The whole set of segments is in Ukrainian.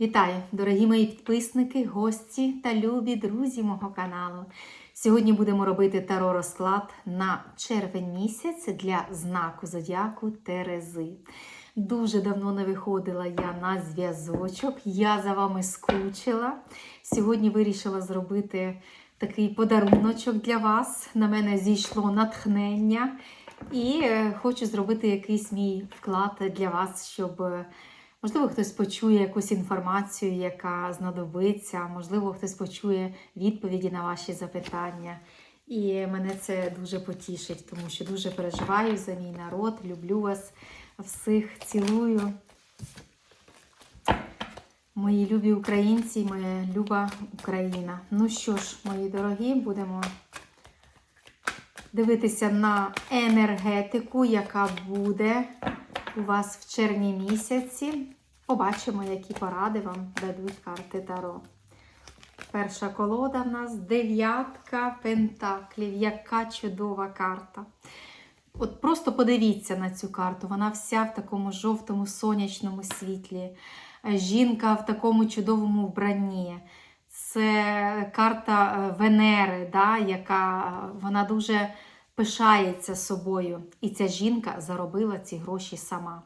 Вітаю, дорогі мої підписники, гості та любі друзі мого каналу. Сьогодні будемо робити таро розклад на червень місяць для знаку зодіаку Терези. Дуже давно не виходила я на зв'язочок, я за вами скучила. Сьогодні вирішила зробити такий подаруночок для вас. На мене зійшло натхнення. І е, хочу зробити якийсь мій вклад для вас, щоб е, Можливо, хтось почує якусь інформацію, яка знадобиться, можливо, хтось почує відповіді на ваші запитання. І мене це дуже потішить, тому що дуже переживаю за мій народ, люблю вас всіх, цілую. Мої любі українці, моя люба Україна. Ну що ж, мої дорогі, будемо дивитися на енергетику, яка буде у вас в червні місяці. Побачимо, які поради вам дадуть карти Таро. Перша колода в нас дев'ятка пентаклів. Яка чудова карта. От просто подивіться на цю карту. Вона вся в такому жовтому сонячному світлі. Жінка в такому чудовому вбранні. Це карта е, Венери, да, яка вона дуже пишається собою. І ця жінка заробила ці гроші сама.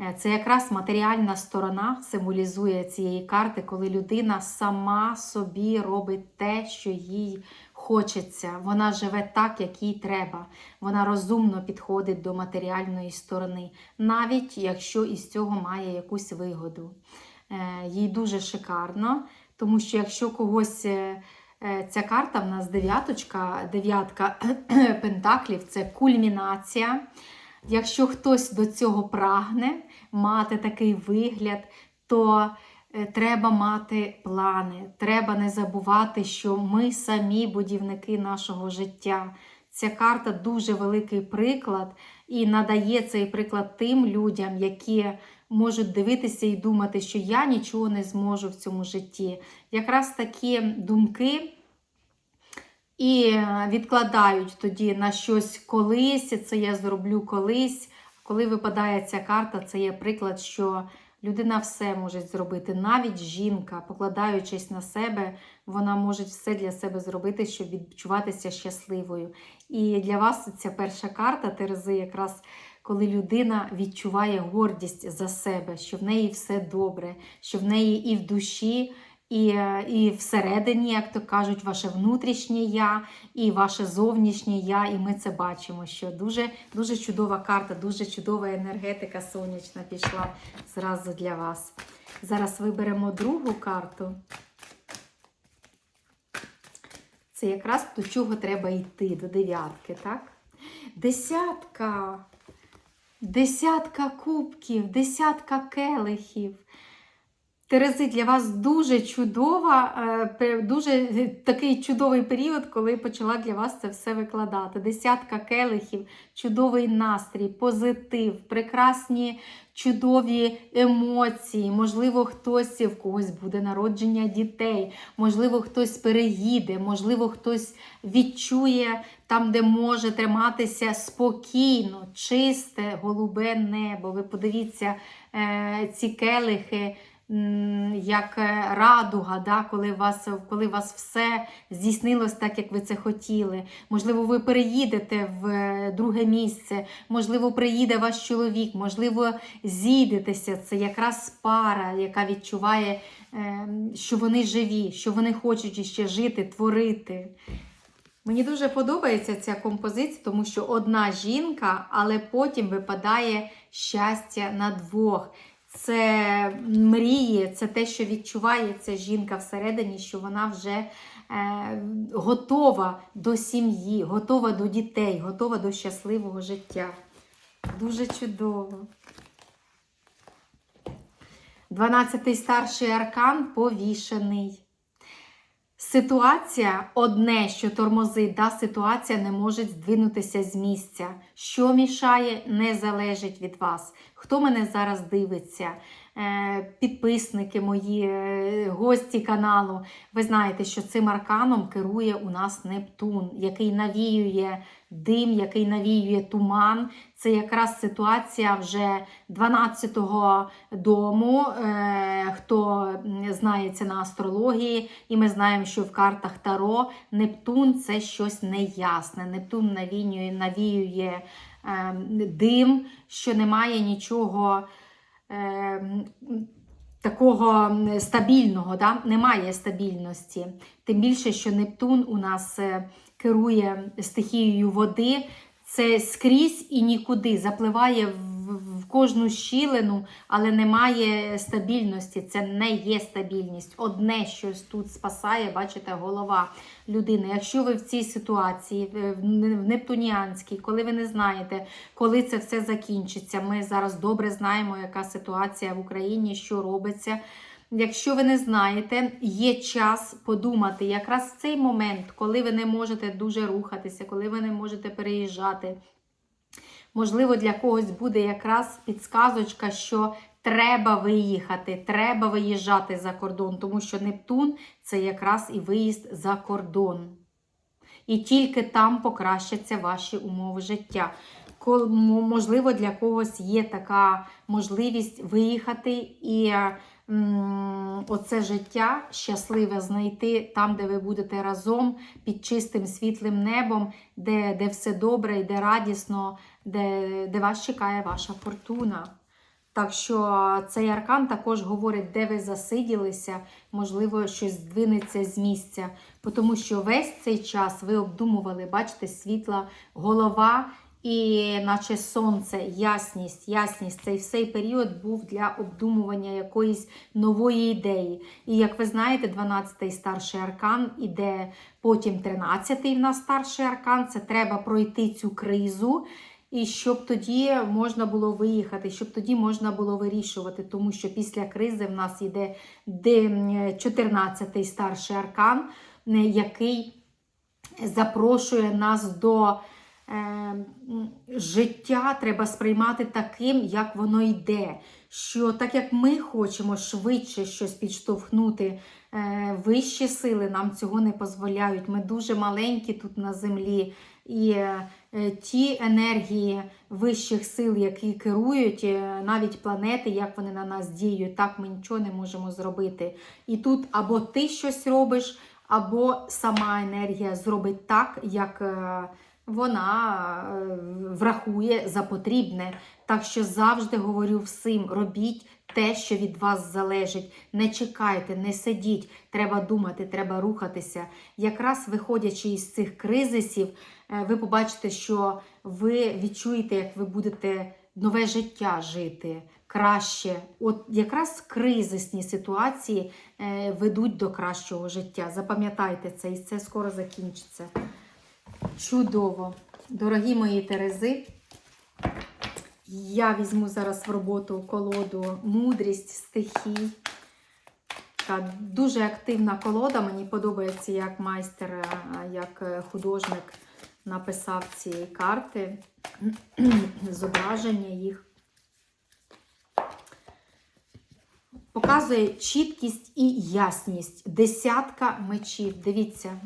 Е, Це якраз матеріальна сторона символізує цієї карти, коли людина сама собі робить те, що їй хочеться. Вона живе так, як їй треба. Вона розумно підходить до матеріальної сторони, навіть якщо із цього має якусь вигоду. Е, Їй дуже шикарно, тому що якщо когось. Е, Ця карта в нас дев'яточка, дев'ятка пентаклів це кульмінація. Якщо хтось до цього прагне мати такий вигляд, то е, треба мати плани. Треба не забувати, що ми самі будівники нашого життя. Ця карта дуже великий приклад і надає цей приклад тим людям, які можуть дивитися і думати, що я нічого не зможу в цьому житті. Якраз такі думки і відкладають тоді на щось колись, це я зроблю колись. Коли випадає ця карта, це є приклад, що людина все може зробити. Навіть жінка, покладаючись на себе, вона може все для себе зробити, щоб відчуватися щасливою. І для вас ця перша карта Терези, якраз коли людина відчуває гордість за себе, що в неї все добре, що в неї і в душі. І, і всередині, як то кажуть, ваше внутрішнє я і ваше зовнішнє я, і ми це бачимо, що дуже, дуже чудова карта, дуже чудова енергетика сонячна пішла зразу для вас. Зараз виберемо другу карту. Це якраз до чого треба йти, до дев'ятки, так? Десятка. Десятка кубків, десятка келихів. Терези для вас дуже чудова, е, дуже такий чудовий період, коли почала для вас це все викладати. Десятка келихів, чудовий настрій, позитив, прекрасні чудові емоції. Можливо, хтось в когось буде народження дітей, можливо, хтось переїде, можливо, хтось відчує там, де може триматися спокійно, чисте, голубе небо. Ви подивіться е, ці келихи як е, радуга, да, коли, вас, коли вас все здійснилось так, як ви це хотіли. Можливо, ви переїдете в е, друге місце, можливо, приїде ваш чоловік, можливо, зійдетеся. Це якраз пара, яка відчуває, е, що вони живі, що вони хочуть ще жити, творити. Мені дуже подобається ця композиція, тому що одна жінка, але потім випадає щастя на двох це мріє, це те, що відчуває ця жінка всередині, що вона вже е, готова до сім'ї, готова до дітей, готова до щасливого життя. Дуже чудово. Дванадцятий старший аркан повішений. Ситуація одне, що тормозить, да, ситуація не може здвинутися з місця. Що мішає, не залежить від вас. Хто мене зараз дивиться? Е, підписники мої, е, гості каналу. Ви знаєте, що цим арканом керує у нас Нептун, який навіює дим, який навіює туман. Це якраз ситуація вже 12-го дому. Е, хто знається на астрології, і ми знаємо, що в картах Таро Нептун це щось неясне. Нептун навіює, навіює е, дим, що немає нічого. Е, Такого стабільного, да? немає стабільності. Тим більше, що Нептун у нас е, керує стихією води, це скрізь і нікуди запливає в, в кожну щілину, але немає стабільності. Це не є стабільність. Одне щось тут спасає, бачите, голова людини. Якщо ви в цій ситуації, в в Нептуніанській, коли ви не знаєте, коли це все закінчиться, ми зараз добре знаємо, яка ситуація в Україні, що робиться. Якщо ви не знаєте, є час подумати, якраз в цей момент, коли ви не можете дуже рухатися, коли ви не можете переїжджати. Можливо, для когось буде якраз підсказочка, що треба виїхати, треба виїжджати за кордон, тому що Нептун це якраз і виїзд за кордон. І тільки там покращаться ваші умови життя. Можливо, для когось є така можливість виїхати і оце життя щасливе знайти там, де ви будете разом під чистим світлим небом, де, де все добре, і де радісно, де, де вас чекає ваша фортуна. Так що цей аркан також говорить, де ви засиділися, можливо, щось здвинеться з місця. Тому що весь цей час ви обдумували, бачите, світла голова і наче сонце, ясність, ясність. Цей всей період був для обдумування якоїсь нової ідеї. І як ви знаєте, 12-й старший аркан іде потім 13-й в нас старший аркан. Це треба пройти цю кризу. І щоб тоді можна було виїхати, щоб тоді можна було вирішувати, тому що після кризи в нас йде 14-й старший аркан, е, який запрошує нас до е, життя, треба сприймати таким, як воно йде. Що так як ми хочемо швидше щось підштовхнути, вищі сили нам цього не дозволяють. Ми дуже маленькі тут на землі. І е, е, ті енергії вищих сил, які керують е, навіть планети, як вони на нас діють, так ми нічого не можемо зробити. І тут або ти щось робиш, або сама енергія зробить так, як е, вона е, врахує за потрібне. Так що завжди говорю всім: робіть те, що від вас залежить. Не чекайте, не сидіть, треба думати, треба рухатися. Якраз виходячи із цих кризисів, е, ви побачите, що ви відчуєте, як ви будете нове життя жити краще. От якраз кризисні ситуації е, ведуть до кращого життя. Запам'ятайте це, і це скоро закінчиться. Чудово! Дорогі мої Терези, я візьму зараз в роботу колоду мудрість стихій. Така дуже активна колода. Мені подобається, як майстер, е, як е, художник написав ці карти, зображення їх. Показує чіткість і ясність. Десятка мечів. Дивіться.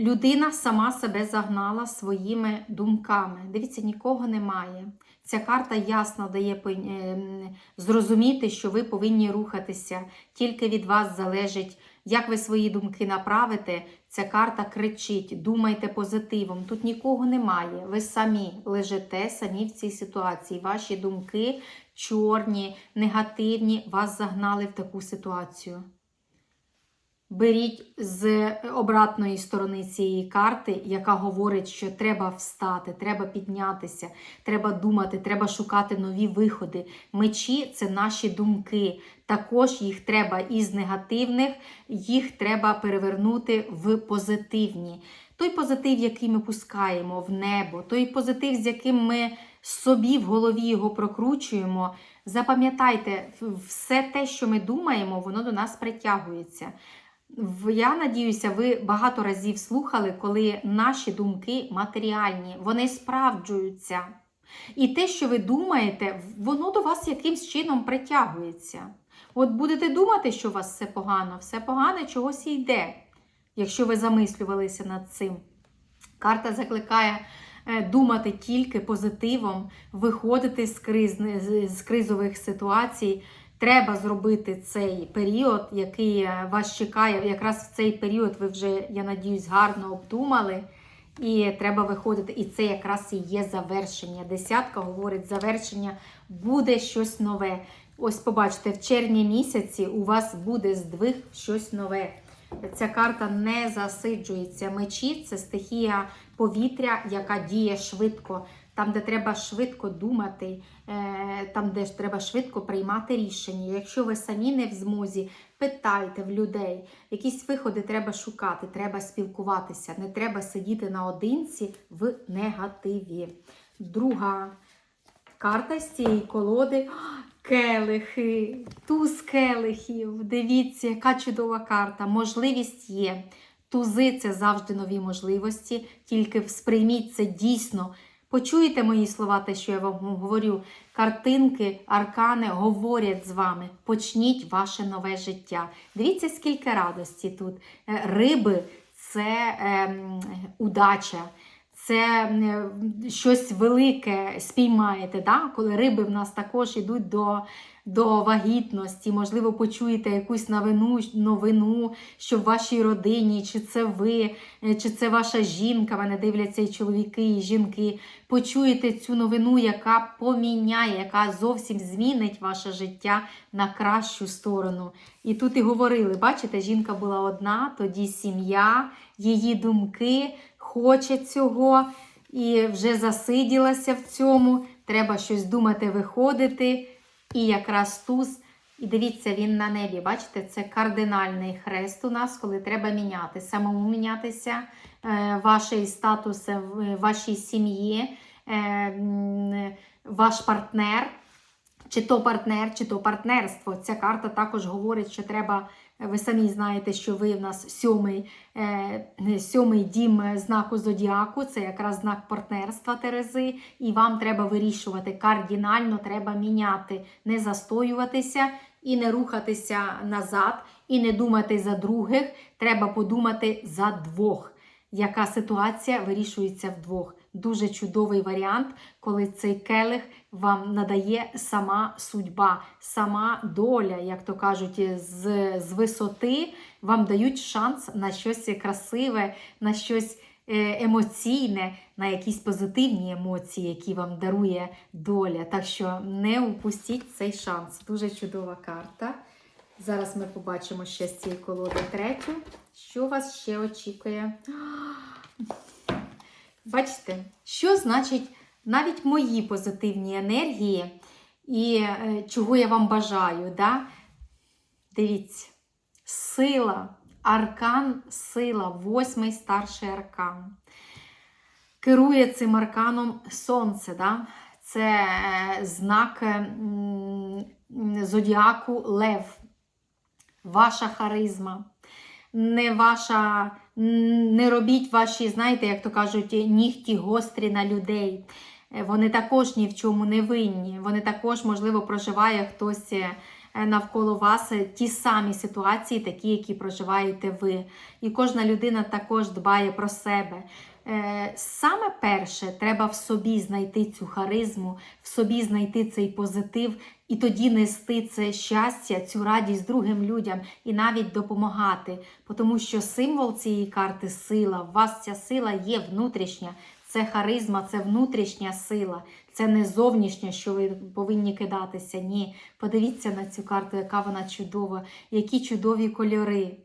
Людина сама себе загнала своїми думками. Дивіться, нікого немає. Ця карта ясно дає ем, зрозуміти, що ви повинні рухатися. Тільки від вас залежить, як ви свої думки направите. Ця карта кричить: думайте позитивом. Тут нікого немає. Ви самі лежите, самі в цій ситуації. Ваші думки чорні, негативні, вас загнали в таку ситуацію. Беріть з обратної сторони цієї карти, яка говорить, що треба встати, треба піднятися, треба думати, треба шукати нові виходи. Мечі це наші думки. Також їх треба із негативних, їх треба перевернути в позитивні. Той позитив, який ми пускаємо в небо, той позитив, з яким ми собі в голові його прокручуємо. Запам'ятайте, все те, що ми думаємо, воно до нас притягується. Я надіюся, ви багато разів слухали, коли наші думки матеріальні, вони справджуються. І те, що ви думаєте, воно до вас якимсь чином притягується. От будете думати, що у вас все погано, все погане чогось і йде, якщо ви замислювалися над цим. Карта закликає е, думати тільки позитивом, виходити з, криз, з кризових ситуацій Треба зробити цей період, який е, вас чекає. Якраз в цей період ви вже, я надіюсь, гарно обдумали. І треба виходити. І це якраз і є завершення. Десятка говорить, завершення буде щось нове. Ось побачите, в червні місяці у вас буде здвиг щось нове. Ця карта не засиджується. Мечі це стихія повітря, яка діє швидко. Там, де треба швидко думати, е, там, де треба швидко приймати рішення. Якщо ви самі не в змозі, питайте в людей. Якісь виходи треба шукати, треба спілкуватися, не треба сидіти наодинці в негативі. Друга карта з цієї колоди. Келихи, туз келихів. Дивіться, яка чудова карта. Можливість є. Тузи це завжди нові можливості, тільки сприйміть це дійсно. Почуєте мої слова, те, що я вам говорю. Картинки, аркани говорять з вами. Почніть ваше нове життя. Дивіться, скільки радості тут. Е, Риби це е, удача. Це е, щось велике спіймаєте, да? коли риби в нас також йдуть до до вагітності, можливо, почуєте якусь новину, новину, що в вашій родині, чи це ви, е, чи це ваша жінка, мене дивляться і чоловіки, і жінки. Почуєте цю новину, яка поміняє, яка зовсім змінить ваше життя на кращу сторону. І тут і говорили, бачите, жінка була одна, тоді сім'я, її думки хоче цього і вже засиділася в цьому. Треба щось думати, виходити. І якраз туз, і дивіться, він на небі. Бачите, це кардинальний хрест у нас, коли треба міняти, самому мінятися, е, ваш статус в вашій сім'ї, е, ваш партнер, чи то партнер, чи то партнерство. Ця карта також говорить, що треба. Ви самі знаєте, що ви в нас сьомий е, сьомий дім знаку Зодіаку, це якраз знак партнерства Терези, і вам треба вирішувати. Кардинально треба міняти, не застоюватися і не рухатися назад, і не думати за других. Треба подумати за двох. Яка ситуація вирішується вдвох? Дуже чудовий варіант, коли цей келих вам надає сама судьба, сама доля, як то кажуть, з, з висоти вам дають шанс на щось красиве, на щось е, емоційне, на якісь позитивні емоції, які вам дарує доля. Так що не упустіть цей шанс. Дуже чудова карта. Зараз ми побачимо ще з цієї колоди третю. Що вас ще очікує? Бачите, що значить навіть мої позитивні енергії і е, чого я вам бажаю. Да? Дивіться, сила, аркан, сила, восьмий старший аркан. Керує цим арканом сонце. Да? Це е, знак зодіаку Лев, ваша харизма не ваша, не робіть ваші, знаєте, як то кажуть, нігті гострі на людей. Е, вони також ні в чому не винні. Вони також, можливо, проживає хтось е, навколо вас е, ті самі ситуації, такі, які проживаєте ви. І кожна людина також дбає про себе. Саме перше, треба в собі знайти цю харизму, в собі знайти цей позитив і тоді нести це щастя, цю радість другим людям і навіть допомагати. Тому що символ цієї карти сила. У вас ця сила є внутрішня, це харизма, це внутрішня сила, це не зовнішня, що ви повинні кидатися. Ні. Подивіться на цю карту, яка вона чудова, які чудові кольори.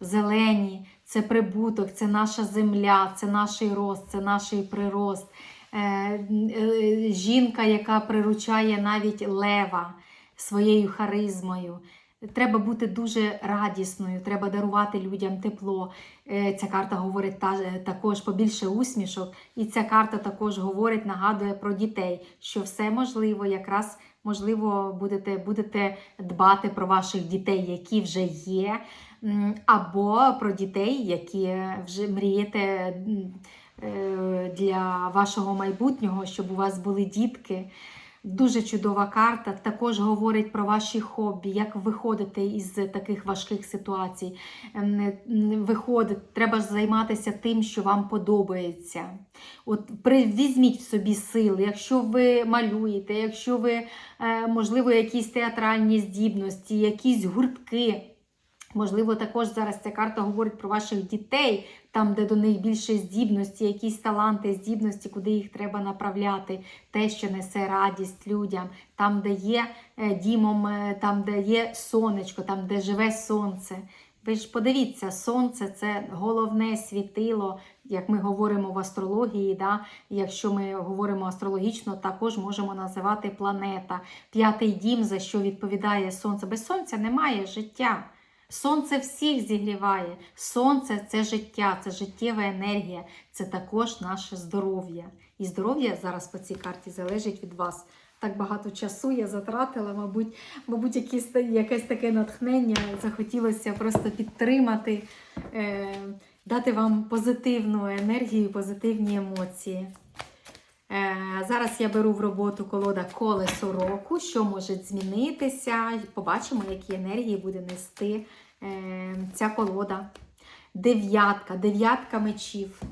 Зелені, це прибуток, це наша земля, це наш рост, це наш прирост. Е, е, жінка, яка приручає навіть лева своєю харизмою. Треба бути дуже радісною, треба дарувати людям тепло. Е, ця карта говорить також побільше усмішок, і ця карта також говорить, нагадує про дітей, що все можливо, якраз можливо, будете будете дбати про ваших дітей, які вже є, або про дітей, які вже мрієте. Е, для вашого майбутнього, щоб у вас були дітки. Дуже чудова карта. Також говорить про ваші хобі, як виходити із таких важких ситуацій. Ем, Виходить, треба ж займатися тим, що вам подобається. От візьміть в собі сили, якщо ви малюєте, якщо ви, е, можливо, якісь театральні здібності, якісь гуртки. Можливо, також зараз ця карта говорить про ваших дітей, там, де до них більше здібності, якісь таланти, здібності, куди їх треба направляти, те, що несе радість людям, там, де є е, дімом, е, там, де є сонечко, там, де живе сонце. Ви ж подивіться, сонце це головне світило, як ми говоримо в астрології. Да? Якщо ми говоримо астрологічно, також можемо називати планета. П'ятий дім, за що відповідає сонце. Без сонця немає життя. Сонце всіх зігріває. Сонце це життя, це життєва енергія, це також наше здоров'я. І здоров'я зараз по цій карті залежить від вас. Так багато часу я затратила, мабуть, мабуть, якісь, якесь таке натхнення. Захотілося просто підтримати, е, дати вам позитивну енергію, позитивні емоції. Е, Зараз я беру в роботу колода колесо року, що може змінитися. Побачимо, які енергії буде нести е, ця колода. Дев'ятка, дев'ятка мечів.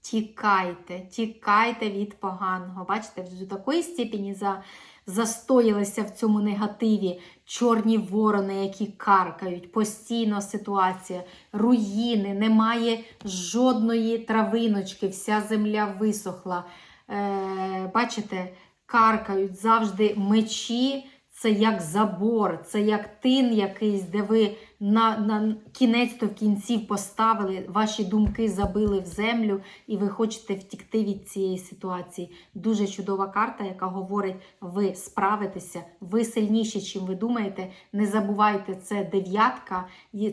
Тікайте, тікайте від поганого. Бачите, до такої степені за, застоїлися в цьому негативі. Чорні ворони, які каркають, постійно ситуація, руїни, немає жодної травиночки, вся земля висохла. Е, бачите, каркають завжди мечі. Це як забор, це як тин якийсь, де ви на, на кінець то в кінців поставили, ваші думки забили в землю, і ви хочете втікти від цієї ситуації. Дуже чудова карта, яка говорить, ви справитеся, ви сильніші, чим ви думаєте. Не забувайте, це дев'ятка,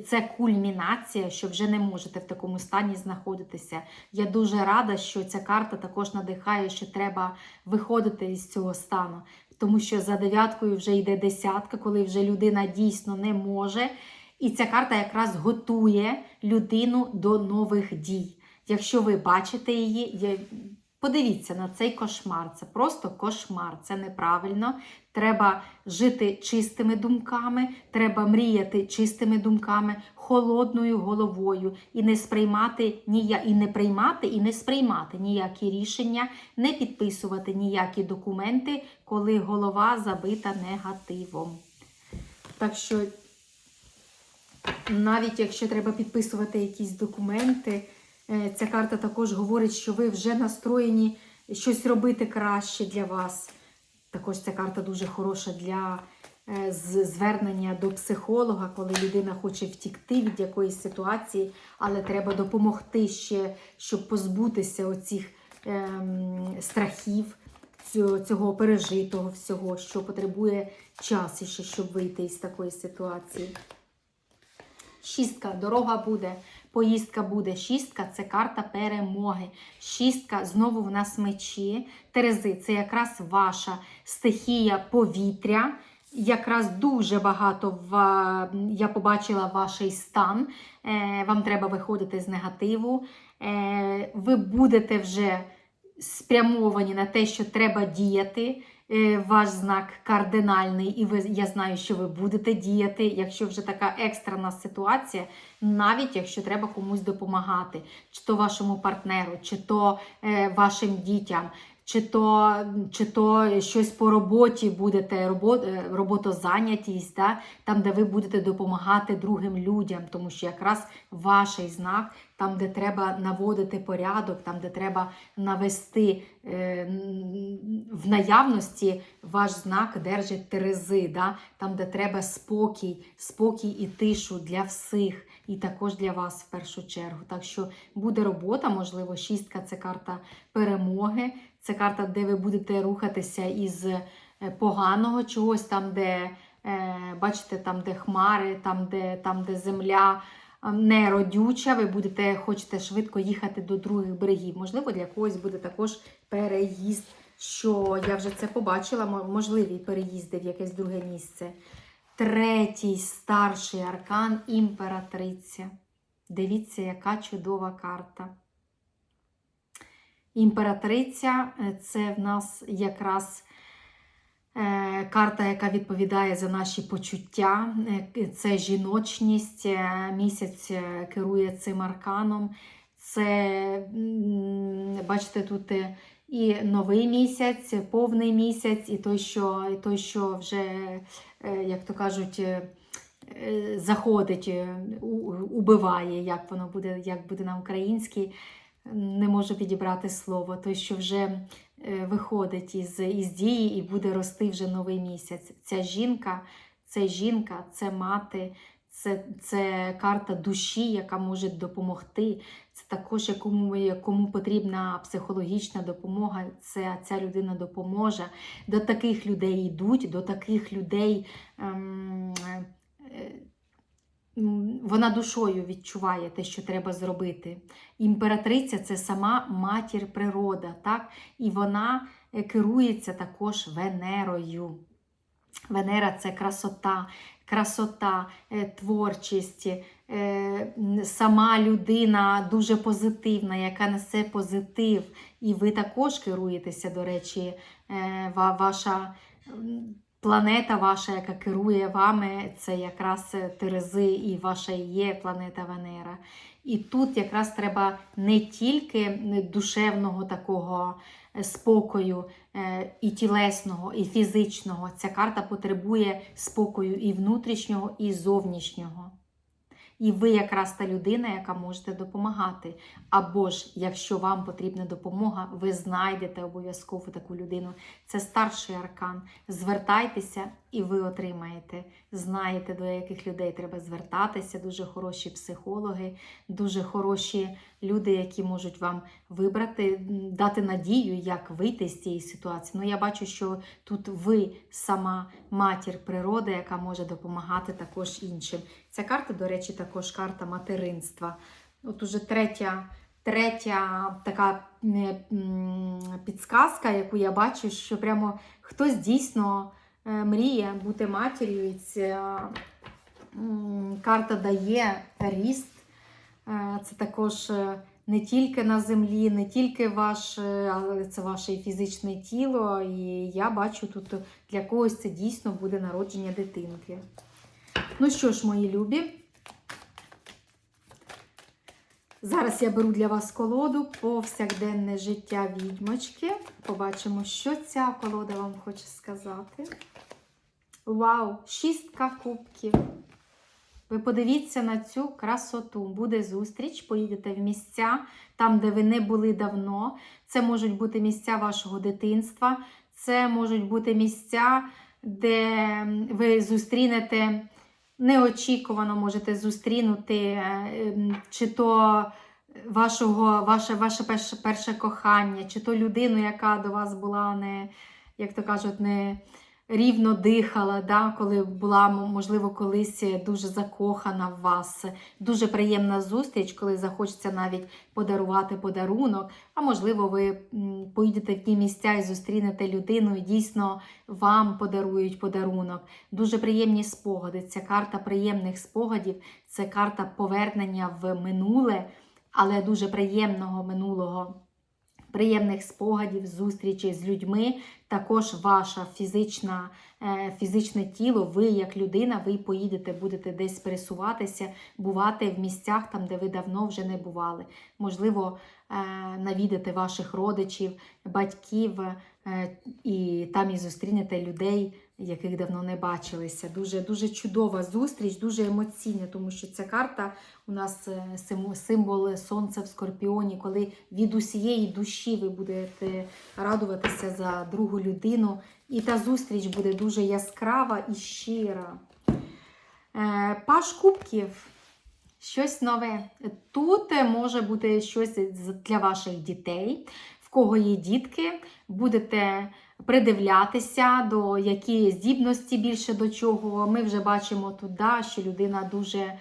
це кульмінація, що вже не можете в такому стані знаходитися. Я дуже рада, що ця карта також надихає, що треба виходити із цього стану. Тому що за дев'яткою вже йде десятка, коли вже людина дійсно не може. І ця карта якраз готує людину до нових дій. Якщо ви бачите її, подивіться на цей кошмар. Це просто кошмар, це неправильно. Треба жити чистими думками, треба мріяти чистими думками, холодною головою і не сприймати нія... і не приймати, і не сприймати ніякі рішення, не підписувати ніякі документи, коли голова забита негативом. Так що навіть якщо треба підписувати якісь документи, ця карта також говорить, що ви вже настроєні щось робити краще для вас. Також ця карта дуже хороша для е, звернення до психолога, коли людина хоче втікти від якоїсь ситуації, але треба допомогти ще, щоб позбутися оцих ем, страхів, цього, пережитого всього, що потребує час ще, щоб вийти із такої ситуації. Шістка, дорога буде, поїздка буде. Шістка це карта перемоги. Шістка знову в нас мечі. Терези це якраз ваша стихія повітря. Якраз дуже багато в, я побачила ваш стан. Е, вам треба виходити з негативу. Е, ви будете вже спрямовані на те, що треба діяти. Е, Ваш знак кардинальний, і ви я знаю, що ви будете діяти, якщо вже така екстрена ситуація, навіть якщо треба комусь допомагати, чи то вашому партнеру, чи то е, вашим дітям, чи то, чи то щось по роботі будете, робот, е, роботозайнятість, да? там, де ви будете допомагати другим людям, тому що якраз ваш знак, там, де треба наводити порядок, там, де треба навести е, в наявності, ваш знак держить терези, да? там, де треба спокій, спокій і тишу для всіх, і також для вас в першу чергу. Так що буде робота, можливо, шістка це карта перемоги. Це карта, де ви будете рухатися із е, поганого чогось, там, де, е, бачите, там, де хмари, там, де, там, де земля е, не родюча, ви будете, хочете швидко їхати до других берегів. Можливо, для когось буде також переїзд, що я вже це побачила, можливі переїзди в якесь друге місце. Третій старший аркан імператриця. Дивіться, яка чудова карта. Імператриця е, це в нас якраз Е, Карта, яка відповідає за наші почуття, Е, це жіночність. Місяць керує цим арканом. Це, бачите, тут і новий місяць, повний місяць, і той, що, і той, що вже, як то кажуть, заходить, убиває, як воно буде, як буде на українській. Не можу підібрати слово, той, що вже е, виходить із, із дії і буде рости вже новий місяць. Ця жінка, це жінка, це мати, це, це карта душі, яка може допомогти. Це також якому, якому потрібна психологічна допомога. Це ця людина допоможе. До таких людей йдуть, до таких людей. Ем, е, вона душою відчуває те, що треба зробити. Імператриця це сама матір природа, так? і вона е, керується також Венерою. Венера це красота, красота, е, творчість, е, сама людина дуже позитивна, яка несе позитив. І ви також керуєтеся, до речі, ваша планета ваша, яка керує вами, це якраз Терези, і ваша є планета Венера. І тут якраз треба не тільки душевного такого е, спокою, е, і тілесного, і фізичного. Ця карта потребує спокою і внутрішнього, і зовнішнього. І ви якраз та людина, яка можете допомагати. Або ж, якщо вам потрібна допомога, ви знайдете обов'язково таку людину. Це старший аркан. Звертайтеся і ви отримаєте. Знаєте, до яких людей треба звертатися. Дуже хороші психологи, дуже хороші люди, які можуть вам вибрати, дати надію, як вийти з цієї ситуації. Ну, я бачу, що тут ви сама матір природи, яка може допомагати також іншим. Ця карта, до речі, також карта материнства. От уже третя, третя така підсказка, яку я бачу, що прямо хтось дійсно е, мріє бути матір'ю. І ця карта дає ріст. Е, Це також е, не тільки на землі, не тільки ваш, е, але це ваше фізичне тіло. І я бачу тут для когось це дійсно буде народження дитинки. Ну що ж, мої любі, зараз я беру для вас колоду повсякденне життя відьмочки. Побачимо, що ця колода вам хоче сказати. Вау! Шістка кубків. Ви подивіться на цю красоту. Буде зустріч, поїдете в місця, там, де ви не були давно. Це можуть бути місця вашого дитинства, це можуть бути місця, де ви зустрінете неочікувано можете зустрінути, е, ем, чи то вашого, ваше, ваше перше, перше кохання, чи то людину, яка до вас була не, як то кажуть, не рівно дихала, да, коли була, можливо, колись дуже закохана в вас. Дуже приємна зустріч, коли захочеться навіть подарувати подарунок. А можливо, ви поїдете в ті місця і зустрінете людину, і дійсно вам подарують подарунок. Дуже приємні спогади. Ця карта приємних спогадів, це карта повернення в минуле, але дуже приємного минулого. Приємних спогадів, зустрічей з людьми, також ваша фізична, е, фізичне тіло, ви як людина, ви поїдете, будете десь пересуватися, бувати в місцях, там, де ви давно вже не бували. Можливо, е, навідати ваших родичів, батьків, е, і там і зустрінете людей, яких давно не бачилися. Дуже, дуже чудова зустріч, дуже емоційна, тому що ця карта у нас е, символ сонця в скорпіоні, коли від усієї душі ви будете радуватися за другу людину. І та зустріч буде дуже яскрава і щира. Е, Паш кубків. Щось нове. Тут е, може бути щось для ваших дітей, в кого є дітки, будете придивлятися, до які здібності більше до чого. Ми вже бачимо тут, да, що людина дуже е,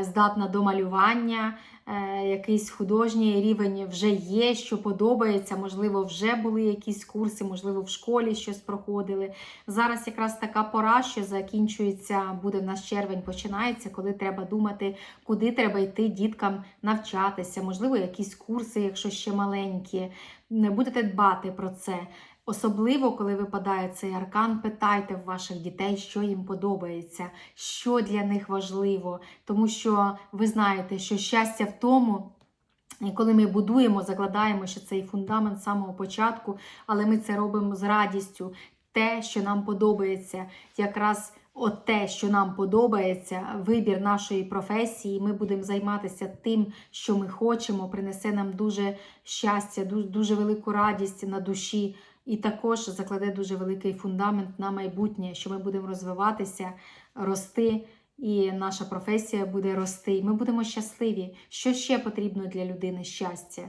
здатна до малювання, е, якийсь художній рівень вже є, що подобається. Можливо, вже були якісь курси, можливо, в школі щось проходили. Зараз якраз така пора, що закінчується, буде в нас червень, починається, коли треба думати, куди треба йти діткам навчатися, можливо, якісь курси, якщо ще маленькі. Не Будете дбати про це. Особливо, коли випадає цей аркан, питайте в ваших дітей, що їм подобається, що для них важливо, тому що ви знаєте, що щастя в тому. І коли ми будуємо, закладаємо ще цей фундамент з самого початку, але ми це робимо з радістю. Те, що нам подобається, якраз от те, що нам подобається, вибір нашої професії, ми будемо займатися тим, що ми хочемо, принесе нам дуже щастя, дуже, велику радість на душі. І також закладе дуже великий фундамент на майбутнє, що ми будемо розвиватися, рости, і наша професія буде рости. Ми будемо щасливі. Що ще потрібно для людини щастя?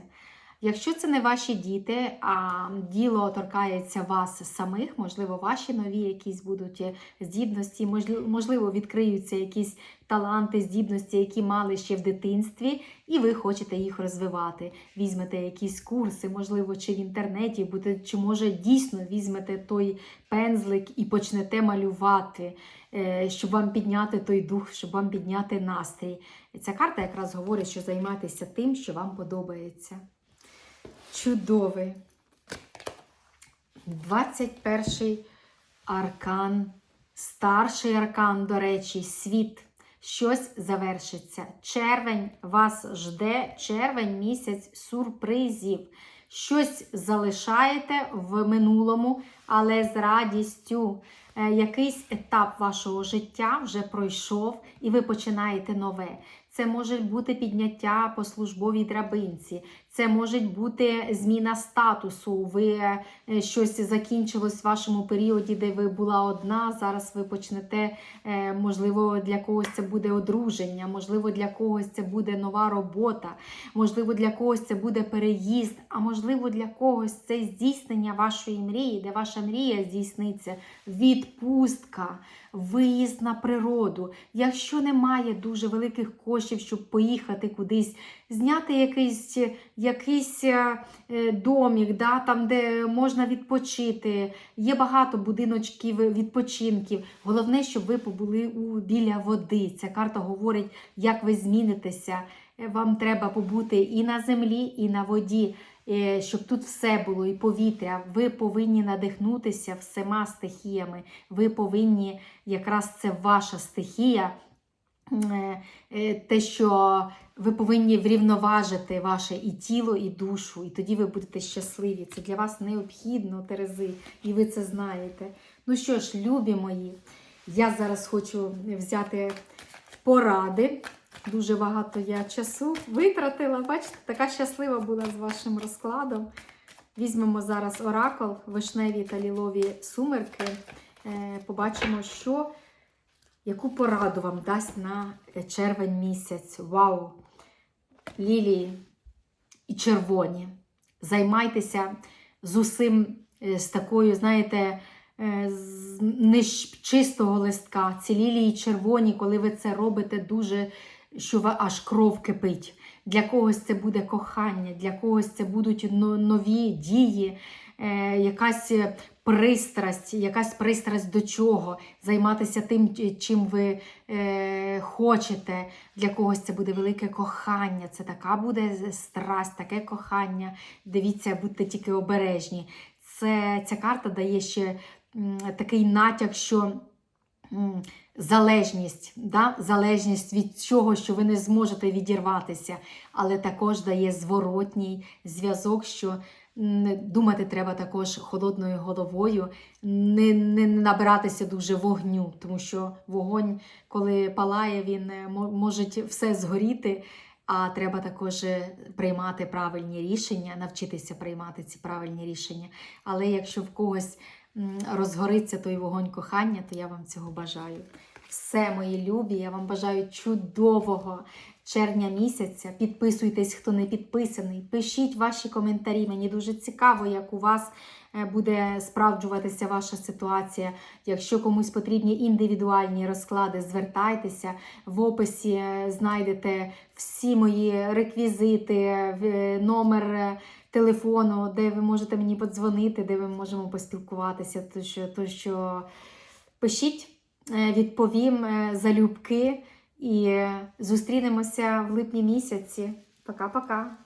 Якщо це не ваші діти, а діло торкається вас самих, можливо, ваші нові якісь будуть здібності, можливо, відкриються якісь таланти, здібності, які мали ще в дитинстві, і ви хочете їх розвивати. Візьмете якісь курси, можливо, чи в інтернеті, чи може дійсно візьмете той пензлик і почнете малювати, е, щоб вам підняти той дух, щоб вам підняти настрій. Ця карта якраз говорить, що займайтеся тим, що вам подобається. Чудовий. 21 аркан, старший аркан, до речі, світ. Щось завершиться. Червень вас жде, червень місяць сюрпризів. Щось залишаєте в минулому, але з радістю. Е, Якийсь етап вашого життя вже пройшов, і ви починаєте нове. Це може бути підняття по службовій драбинці, це може бути зміна статусу. Ви е, щось закінчилось в вашому періоді, де ви була одна. Зараз ви почнете, е, можливо, для когось це буде одруження, можливо, для когось це буде нова робота, можливо, для когось це буде переїзд, а можливо, для когось це здійснення вашої мрії, де ваша мрія здійсниться, відпустка, виїзд на природу. Якщо немає дуже великих коштів, щоб поїхати кудись, зняти якийсь якийсь е, е, домік, да, там, де можна відпочити. Є багато будиночків відпочинків. Головне, щоб ви побули у, біля води. Ця карта говорить, як ви змінитеся. Е, Вам треба побути і на землі, і на воді, е, щоб тут все було, і повітря. Ви повинні надихнутися всіма стихіями. Ви повинні, якраз це ваша стихія. Е, е, те, що ви повинні врівноважити ваше і тіло, і душу, і тоді ви будете щасливі. Це для вас необхідно, Терези, і ви це знаєте. Ну що ж, любі мої, я зараз хочу взяти поради. Дуже багато я часу витратила. Бачите, така щаслива була з вашим розкладом. Візьмемо зараз оракул, вишневі та лілові сумерки. Е, Побачимо, що яку пораду вам дасть на червень місяць. Вау! Лілії і червоні. Займайтеся з усім е, з такою, знаєте, е, з чистого листка. Ці лілії червоні, коли ви це робите, дуже що аж кров кипить. Для когось це буде кохання, для когось це будуть нові дії, е, якась пристрасть, якась пристрасть до чого, займатися тим, чим ви е, хочете. Для когось це буде велике кохання, це така буде страсть, таке кохання. Дивіться, будьте тільки обережні. Це, ця карта дає ще м, такий натяк, що м, залежність, да? залежність від чого, що ви не зможете відірватися, але також дає зворотній зв'язок, що думати треба також холодною головою, не, не набиратися дуже вогню, тому що вогонь, коли палає, він е, може все згоріти. А треба також е, приймати правильні рішення, навчитися приймати ці правильні рішення. Але якщо в когось розгориться той вогонь кохання, то я вам цього бажаю. Все, мої любі, я вам бажаю чудового червня місяця. Підписуйтесь, хто не підписаний. Пишіть ваші коментарі. Мені дуже цікаво, як у вас е, буде справджуватися ваша ситуація. Якщо комусь потрібні індивідуальні розклади, звертайтеся. В описі е, знайдете всі мої реквізити, номер. е, Телефону, де ви можете мені подзвонити, де ми можемо поспілкуватися. То що, то що пишіть, відповім залюбки і зустрінемося в липні місяці. Пока-пока.